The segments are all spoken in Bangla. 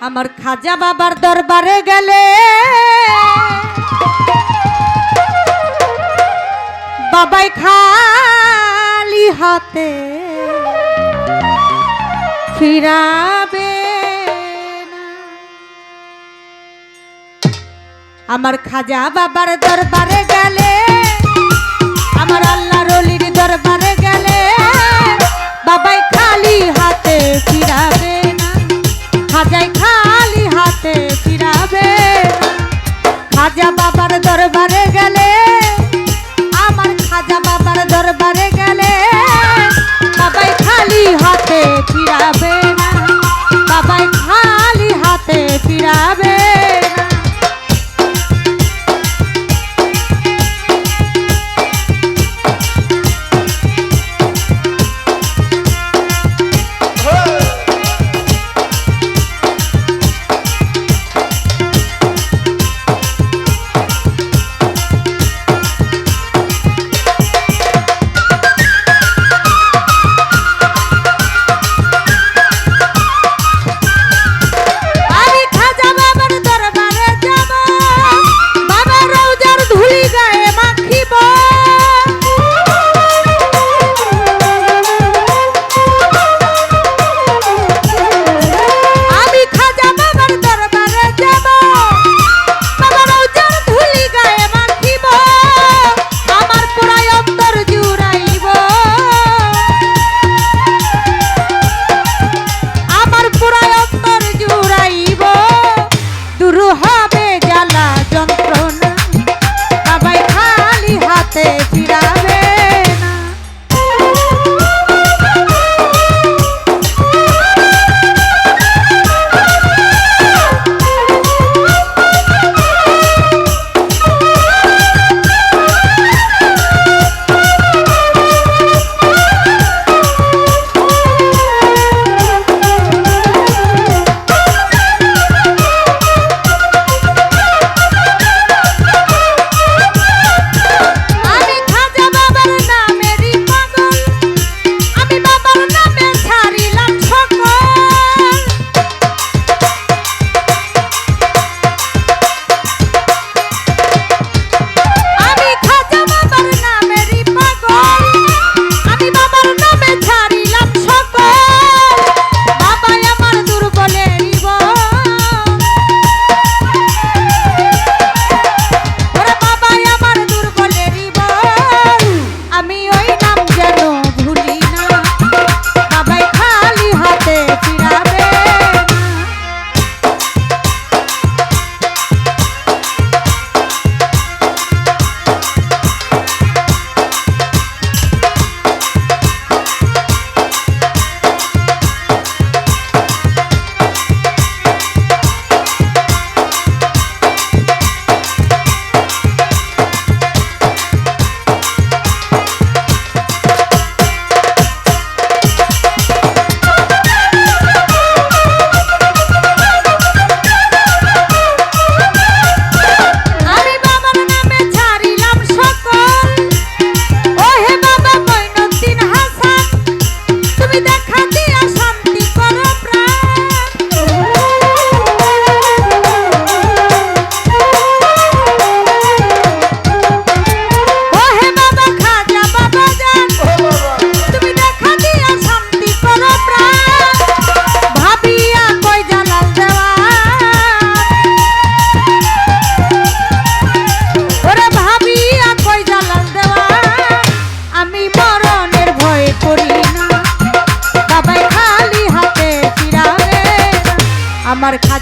আমার খাজা বাবার দরবারে গেলে। বাবাই খালি হাতে ফিরাবে আমার খাজা বাবার দরবারে গেলে খাজা বাবার দরবারে গেলে আমার খাজা বাবার দরবারে গেলে বাবাই খালি হাতে ফিরাব।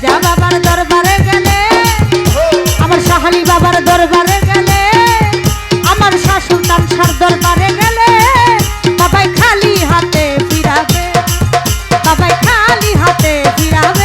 খাজা বাবার দরবারে গেলে, আমার সাহালি বাবার দরবারে গেলে, আমার শাশুর নাম সার দরবারে গেলে, বাবাই খালি হাতে ফিরাবে, বাবাই খালি হাতে ফিরাবে।